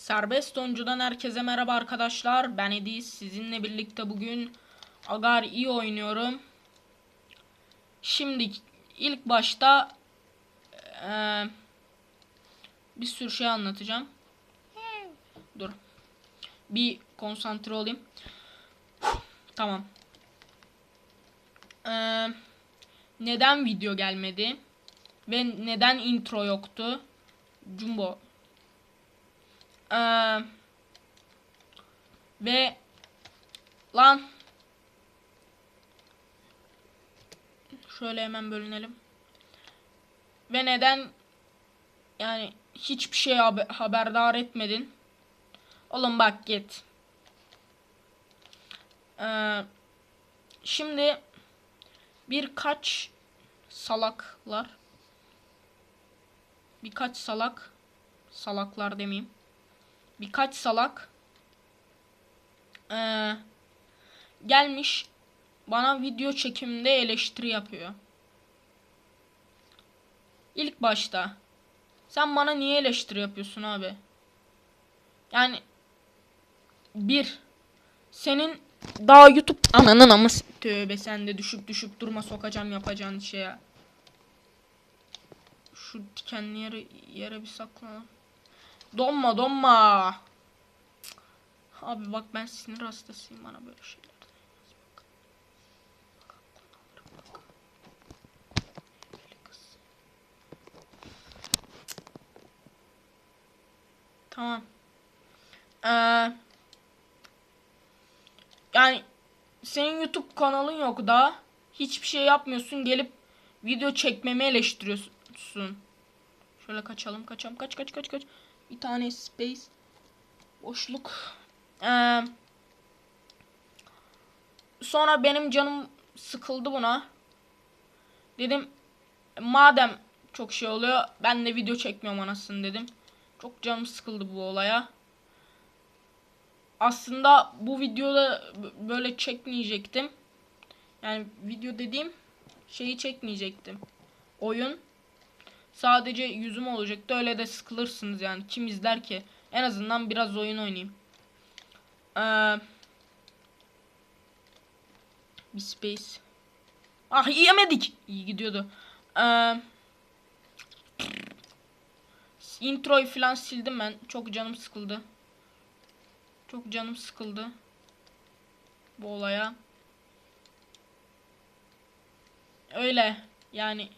Serbest oyuncudan herkese merhaba arkadaşlar. Ben Edis. Sizinle birlikte bugün Agar iyi oynuyorum. Şimdi ilk başta eee, bir sürü şey anlatacağım. Dur. Bir konsantre olayım. Tamam. Eee, neden video gelmedi? Ve neden intro yoktu? Jumbo ee, ve lan şöyle hemen bölünelim. Ve neden yani hiçbir şey haber- haberdar etmedin? Oğlum bak git. Ee, şimdi birkaç salaklar birkaç salak salaklar demeyeyim birkaç salak eee, gelmiş bana video çekiminde eleştiri yapıyor. İlk başta sen bana niye eleştiri yapıyorsun abi? Yani bir senin daha YouTube ananın ama tövbe sen de düşüp düşüp durma sokacağım yapacağın şeye. Şu dikenli yere, yere bir sakla. Donma donma. Abi bak ben sinir hastasıyım bana böyle şeyler. Tamam. Ee, yani senin YouTube kanalın yok daha. Hiçbir şey yapmıyorsun. Gelip video çekmemi eleştiriyorsun. Şöyle kaçalım. Kaçalım. Kaç kaç kaç kaç. Bir tane space. Boşluk. Ee, sonra benim canım sıkıldı buna. Dedim madem çok şey oluyor ben de video çekmiyorum anasını dedim. Çok canım sıkıldı bu olaya. Aslında bu videoda böyle çekmeyecektim. Yani video dediğim şeyi çekmeyecektim. Oyun sadece yüzüm olacaktı. Öyle de sıkılırsınız yani. Kim izler ki? En azından biraz oyun oynayayım. Ee, bir space. Ah yemedik. İyi gidiyordu. Ee, introyu falan sildim ben. Çok canım sıkıldı. Çok canım sıkıldı. Bu olaya. Öyle yani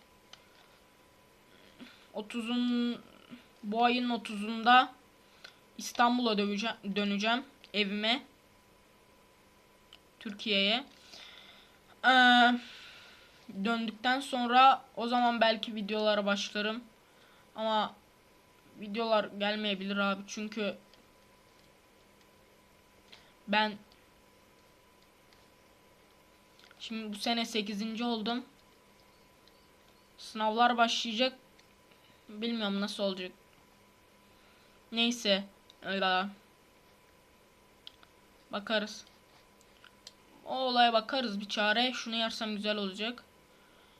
30'un bu ayın 30'unda İstanbul'a döneceğim, evime. Türkiye'ye. Ee, döndükten sonra o zaman belki videolara başlarım. Ama videolar gelmeyebilir abi çünkü ben şimdi bu sene 8. oldum. Sınavlar başlayacak. Bilmiyorum nasıl olacak. Neyse. Öyle. Bakarız. O olaya bakarız bir çare. Şunu yersem güzel olacak.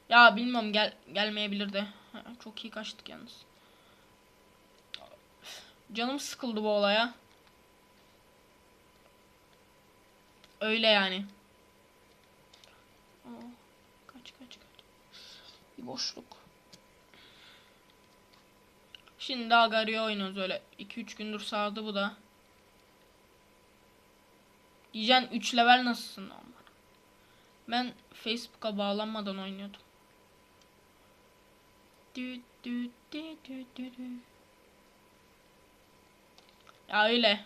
Ya bilmiyorum gel gelmeyebilir de. Çok iyi kaçtık yalnız. Canım sıkıldı bu olaya. Öyle yani. Aa, kaç kaç kaç. Bir boşluk. Şimdi Agario oynuyoruz öyle. 2-3 gündür sardı bu da. Diyeceksin 3 level nasılsın normal. Ben Facebook'a bağlanmadan oynuyordum. Ya öyle.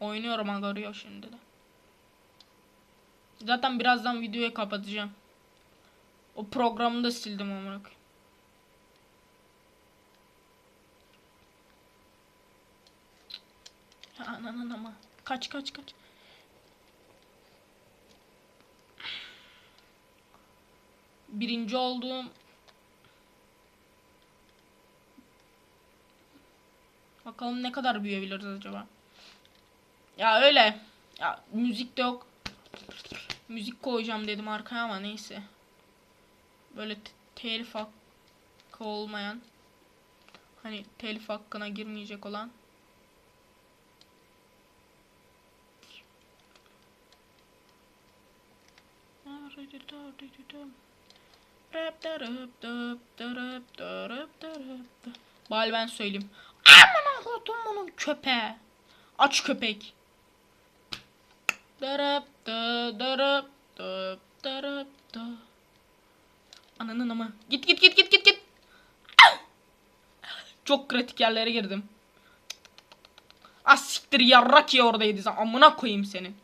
Oynuyorum Agario şimdi de. Zaten birazdan videoyu kapatacağım. O programı da sildim amına koyayım. Anan ama. Kaç kaç kaç. Birinci olduğum Bakalım ne kadar büyüyebiliriz acaba. Ya öyle. Ya müzik de yok. Müzik koyacağım dedim arkaya ama neyse. Böyle telif hakkı olmayan. Hani telif hakkına girmeyecek olan. Bari ben söyleyeyim. Aman kodumunun köpeği. Aç köpek. Darap da darap da darap da. Ananın ama. Git git git git git git. Çok kritik yerlere girdim. Ah siktir yarrak ya oradaydı amına koyayım senin.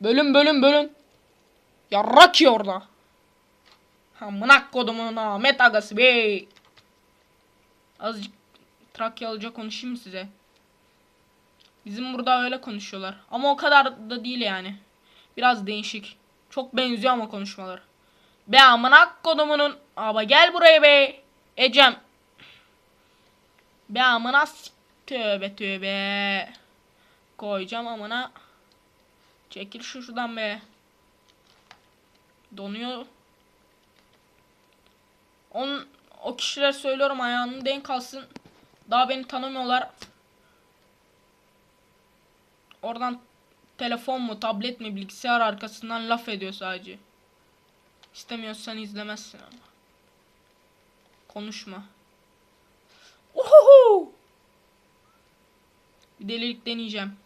Bölün bölün bölün. Yarrak ya orada. Amına kodumun Ahmet agası be. Azıcık Trakyalıca konuşayım size? Bizim burada öyle konuşuyorlar. Ama o kadar da değil yani. Biraz değişik. Çok benziyor ama konuşmalar. Be amına kodumunun. Aba gel buraya be. Ecem. Be amına Tövbe tövbe. Koyacağım amına. Çekil şu şuradan be. Donuyor. On, o kişiler söylüyorum ayağının denk alsın. Daha beni tanımıyorlar. Oradan telefon mu, tablet mi, bilgisayar arkasından laf ediyor sadece. İstemiyorsan izlemezsin ama. Konuşma. Uhuhu! Bir delilik deneyeceğim.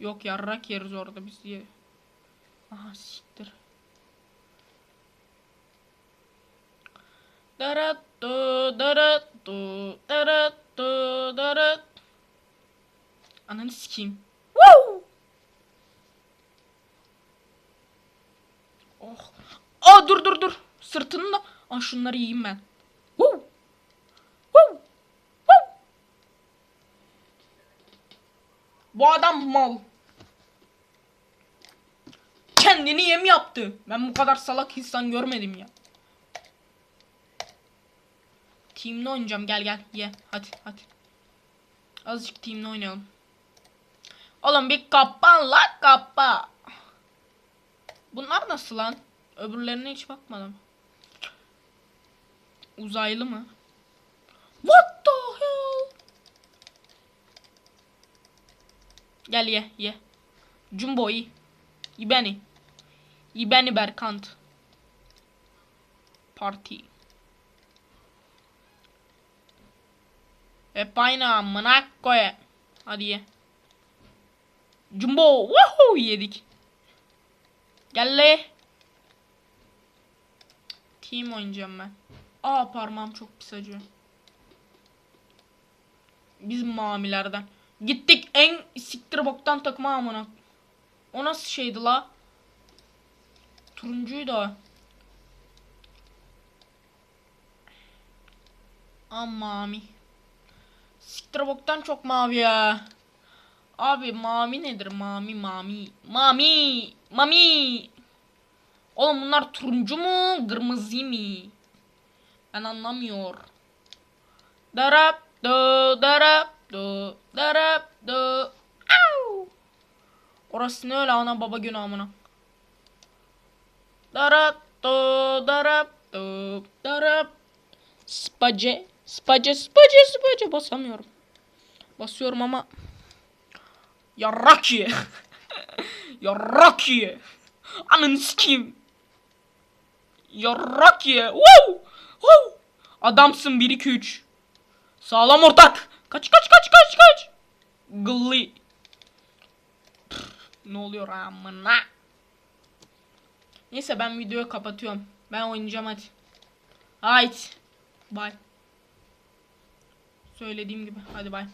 Yok yarrak yeriz orada biz diye. Aha siktir. Darat do darat do darat do darat. Ananı sikeyim. Woo! Oh. Aa dur dur dur. Sırtını da. Aa şunları yiyeyim ben. Woo! Woo! Woo! Bu adam mal. Kendini yem yaptı. Ben bu kadar salak insan görmedim ya. Team'le oynayacağım. Gel gel ye. Hadi hadi. Azıcık team'le oynayalım. Oğlum bir kapan la kapa. Bunlar nasıl lan? Öbürlerine hiç bakmadım. Uzaylı mı? What the hell? Gel ye ye. Jumbo iyi. İyi beni. İyi beni Berkant. Parti. Hep aynı amına koy. Hadi ye. Jumbo. Woohoo yedik. Gel le. Team oynayacağım ben. Aa parmağım çok pis acıyor. Biz mamilerden. Gittik en siktir boktan takıma amına. O nasıl şeydi la? Turuncuydu o. Am mami. Siktir çok mavi ya. Abi mami nedir? Mami mami. Mami. Mami. Oğlum bunlar turuncu mu? Kırmızı mı? Ben anlamıyor. Darap do darap do darap do. Au. Orası ne öyle ana baba günü amına. Darap do darap do darap. Space. Space space space basamıyorum. Basıyorum ama Yarrak ye. Yarrak ye. Ananı sikeyim. Yarrak ye. Wow. Wow. Adamsın 1 2 3. Sağlam ortak. Kaç kaç kaç kaç kaç. Gıllı. Pff, Ne oluyor amına? Neyse ben videoyu kapatıyorum. Ben oynayacağım hadi. Haydi. Bye. Söylediğim gibi. Hadi bye.